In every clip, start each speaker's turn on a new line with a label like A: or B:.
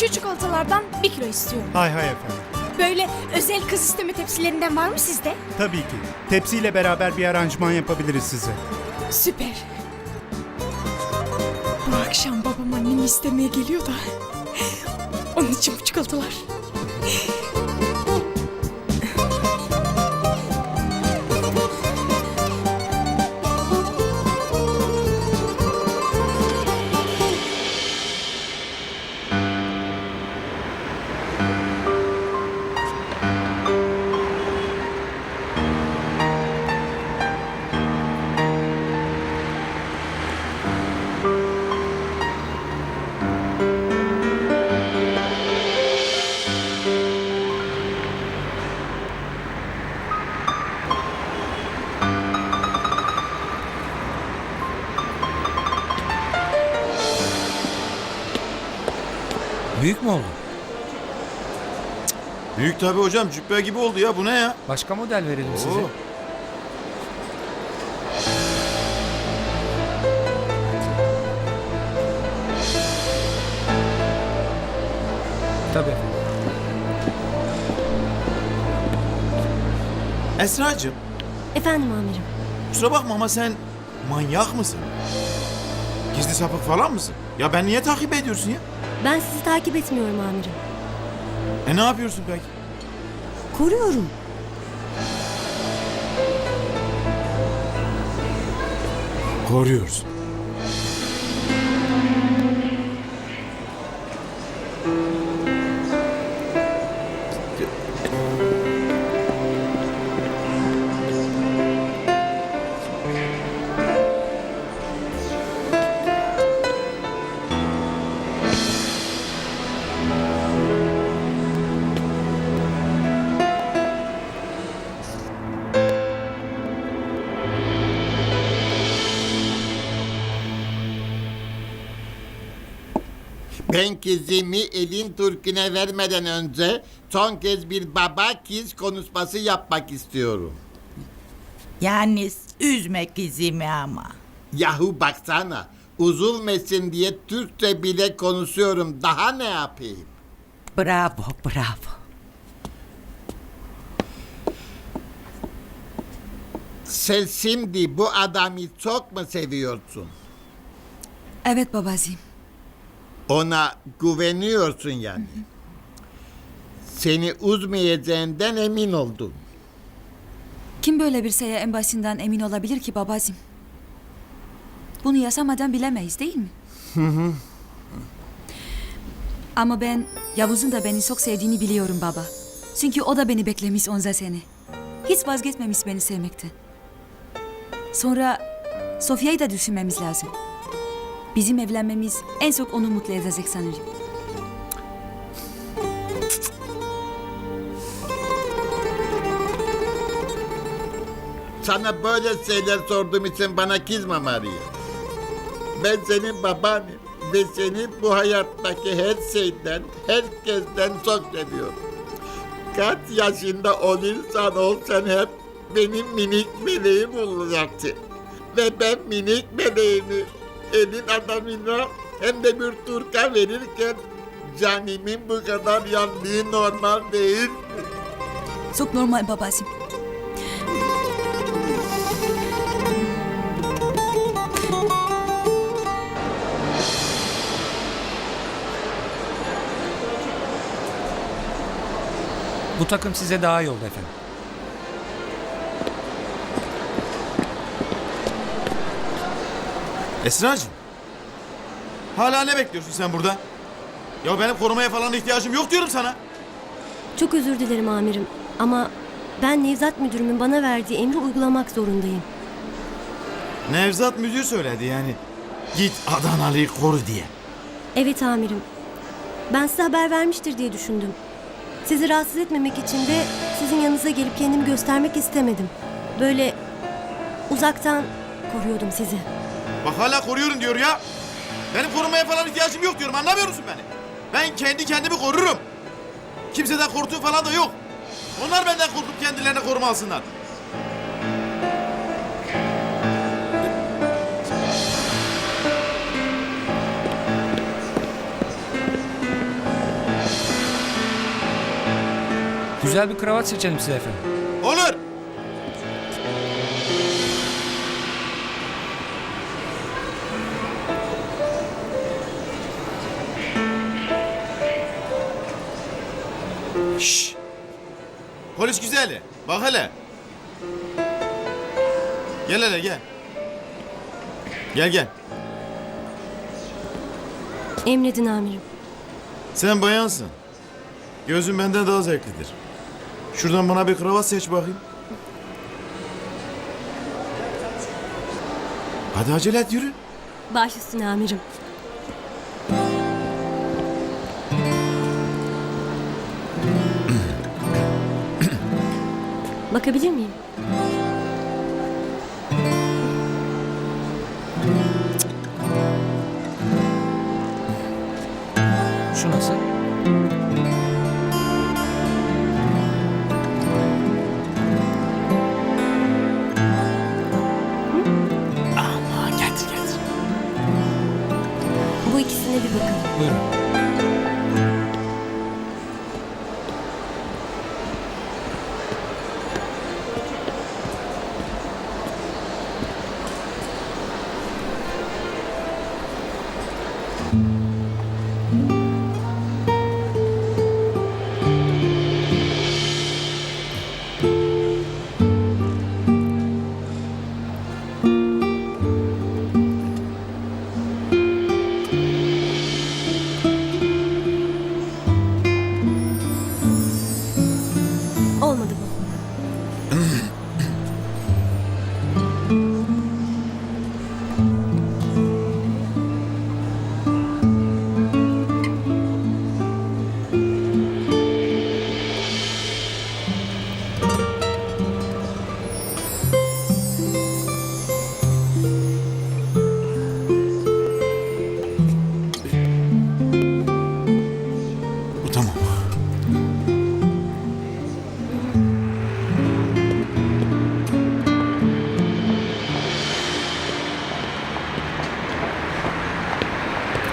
A: Şu çikolatalardan bir kilo istiyorum.
B: Hay hay efendim.
A: Böyle özel kız isteme tepsilerinden var mı sizde?
B: Tabii ki. Tepsiyle beraber bir aranjman yapabiliriz size.
A: Süper. Bu akşam babam annemi istemeye geliyor da. Onun için bu çikolatalar.
C: Büyük mü oldu?
D: Büyük tabi hocam cübbe gibi oldu ya bu ne ya?
C: Başka model verelim size.
D: Oo.
C: Tabii.
D: Esra'cığım
E: Efendim amirim.
D: kusura bakma ama sen manyak mısın? Gizli sapık falan mısın? Ya ben niye takip ediyorsun ya?
E: Ben sizi takip etmiyorum amirim.
D: E ne yapıyorsun peki?
E: Koruyorum.
D: Koruyoruz.
F: Ben kızımı elin Türk'üne vermeden önce son kez bir baba kız konuşması yapmak istiyorum.
G: Yalnız üzme kızımı ama.
F: Yahu baksana üzülmesin diye Türkçe bile konuşuyorum daha ne yapayım?
G: Bravo, bravo.
F: Sen şimdi bu adamı çok mu seviyorsun?
H: Evet babacığım.
F: Ona güveniyorsun yani. Seni üzmeyeceğinden emin oldum.
H: Kim böyle bir şeye en başından emin olabilir ki babacığım? Bunu yaşamadan bilemeyiz değil mi? Ama ben Yavuz'un da beni çok sevdiğini biliyorum baba. Çünkü o da beni beklemiş onca sene. Hiç vazgeçmemiş beni sevmekten. Sonra Sofya'yı da düşünmemiz lazım. Bizim evlenmemiz en çok onu mutlu edecek sanırım.
F: Sana böyle şeyler sorduğum için bana kızma Maria. Ben senin babanim ve seni bu hayattaki her şeyden, herkesten çok seviyorum. Kaç yaşında olursan ol sen hep benim minik meleğim olacaksın. Ve ben minik meleğimi elin adamına hem de bir Türk'a verirken canimin bu kadar yandığı normal değil.
H: Çok normal babacığım.
C: Bu takım size daha iyi oldu efendim.
D: Esra'cığım. Hala ne bekliyorsun sen burada? Ya benim korumaya falan ihtiyacım yok diyorum sana.
E: Çok özür dilerim amirim. Ama ben Nevzat müdürümün bana verdiği emri uygulamak zorundayım.
D: Nevzat müdür söyledi yani. Git Adanalı'yı koru diye.
E: Evet amirim. Ben size haber vermiştir diye düşündüm. Sizi rahatsız etmemek için de sizin yanınıza gelip kendimi göstermek istemedim. Böyle uzaktan koruyordum sizi.
D: Bak hala koruyorum diyor ya. Benim korumaya falan ihtiyacım yok diyorum anlamıyor musun beni? Ben kendi kendimi korurum. Kimseden korktuğum falan da yok. Onlar benden korkup kendilerine koruma alsınlar.
C: Güzel bir kravat seçelim size efendim.
D: Olur. Bak hele. Gel hele gel. Gel gel.
E: Emredin amirim.
D: Sen bayansın. Gözün benden daha zevklidir. Şuradan bana bir kravat seç bakayım. Hadi acele et yürü.
E: Baş üstüne amirim. Bakabilir miyim?
C: Şu nasıl?
D: Ama getir getir.
E: Bu ikisine bir bakın.
C: Buyurun.
D: thank you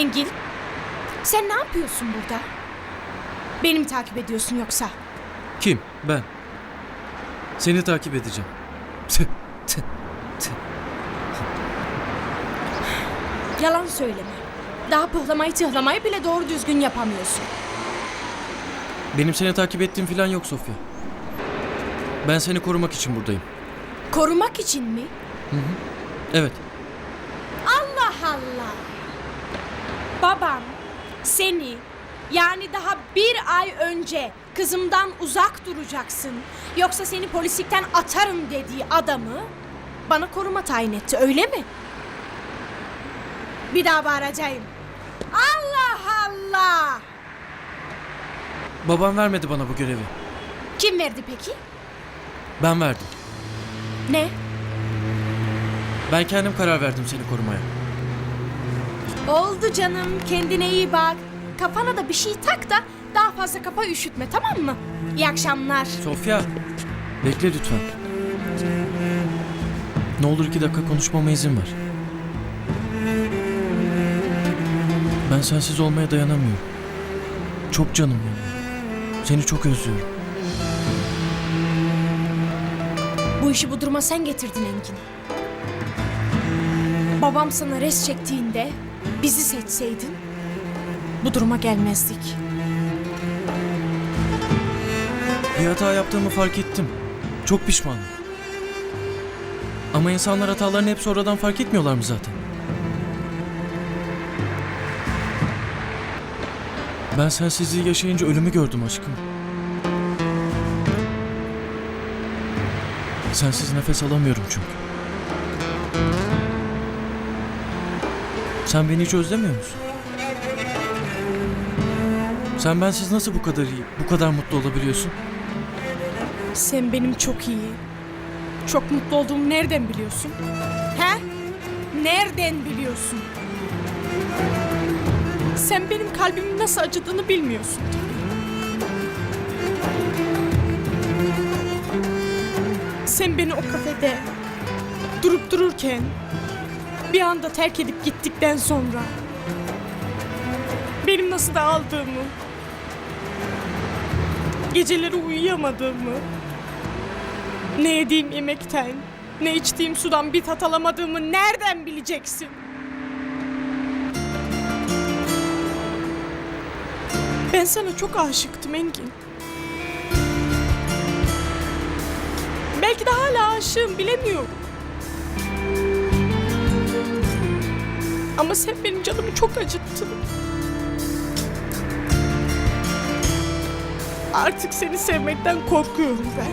I: Engin, sen ne yapıyorsun burada? Beni mi takip ediyorsun yoksa?
J: Kim? Ben. Seni takip edeceğim. Tüh, tüh, tüh.
I: Yalan söyleme. Daha pıhlamayı tıhlamayı bile doğru düzgün yapamıyorsun.
J: Benim seni takip ettiğim falan yok Sofya. Ben seni korumak için buradayım.
I: Korumak için mi?
J: Evet.
I: Allah Allah! Babam seni yani daha bir ay önce kızımdan uzak duracaksın yoksa seni polislikten atarım dediği adamı bana koruma tayin etti öyle mi? Bir daha bağıracağım. Allah Allah!
J: Babam vermedi bana bu görevi.
I: Kim verdi peki?
J: Ben verdim.
I: Ne?
J: Ben kendim karar verdim seni korumaya.
I: Oldu canım kendine iyi bak. Kafana da bir şey tak da daha fazla kafa üşütme tamam mı? İyi akşamlar.
J: Sofya. Bekle lütfen. Ne olur iki dakika konuşmama izin ver. Ben sensiz olmaya dayanamıyorum. Çok canım yanıyor. Seni çok özlüyorum.
I: Bu işi bu duruma sen getirdin Engin. Babam sana res çektiğinde bizi seçseydin bu duruma gelmezdik.
J: Bir hata yaptığımı fark ettim. Çok pişmanım. Ama insanlar hatalarını hep sonradan fark etmiyorlar mı zaten? Ben sensizliği yaşayınca ölümü gördüm aşkım. Sensiz nefes alamıyorum çünkü. Sen beni hiç özlemiyor musun? Sen bensiz nasıl bu kadar iyi, bu kadar mutlu olabiliyorsun?
I: Sen benim çok iyi, çok mutlu olduğumu nereden biliyorsun? He? Nereden biliyorsun? Sen benim kalbimin nasıl acıdığını bilmiyorsun. Sen beni o kafede durup dururken bir anda terk edip gittikten sonra benim nasıl da aldığımı
A: Geceleri uyuyamadığımı, ne yediğim yemekten, ne içtiğim sudan bir tat alamadığımı nereden bileceksin? Ben sana çok aşıktım Engin. Belki de hala aşığım bilemiyorum. Ama sen benim canımı çok acıttın. Artık seni sevmekten korkuyorum ben.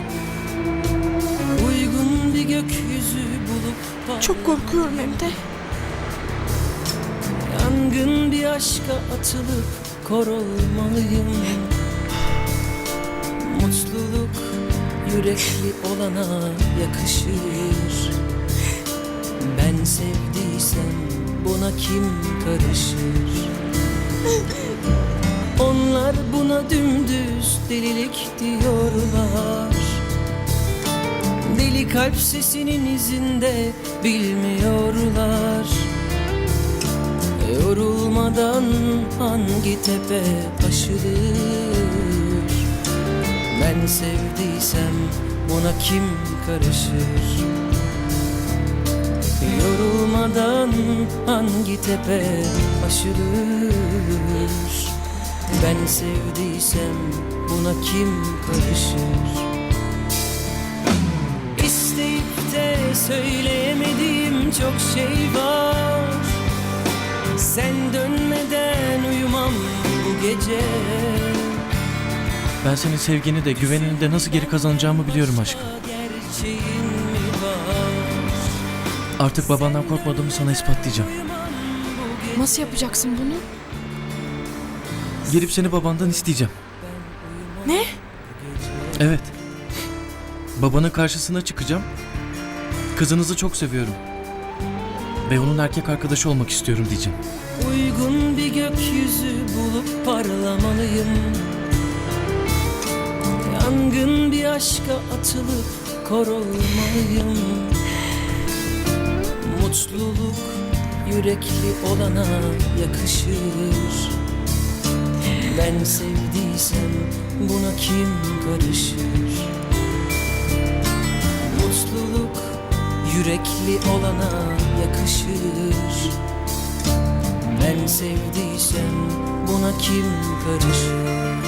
K: Uygun bir gökyüzü bulup
A: Çok korkuyorum hem de.
K: Yangın bir aşka atılıp kor olmalıyım Mutluluk yürekli olana yakışır Ben sevdiysem buna kim karışır? Onlar buna dümdüz delilik diyorlar. Deli kalp sesinin izinde bilmiyorlar. Yorulmadan hangi tepe aşılır? Ben sevdiysem buna kim karışır Yorulmadan hangi tepe aşılır Ben sevdiysem buna kim karışır? İsteyip de söyleyemediğim çok şey var. Sen dönmeden uyumam bu gece.
J: Ben senin sevgini de güvenini de nasıl geri kazanacağımı biliyorum aşkım. Artık babandan korkmadığımı sana ispatlayacağım.
A: Nasıl yapacaksın bunu?
J: Gelip seni babandan isteyeceğim.
A: Ne?
J: Evet. Babanın karşısına çıkacağım. Kızınızı çok seviyorum. Ve onun erkek arkadaşı olmak istiyorum diyeceğim.
K: Uygun bir gökyüzü bulup parlamalıyım Yangın bir aşka atılıp kor olmalıyım Mutluluk yürekli olana yakışır. Ben sevdiysem buna kim karışır? Mutluluk yürekli olana yakışır. Ben sevdiysem buna kim karışır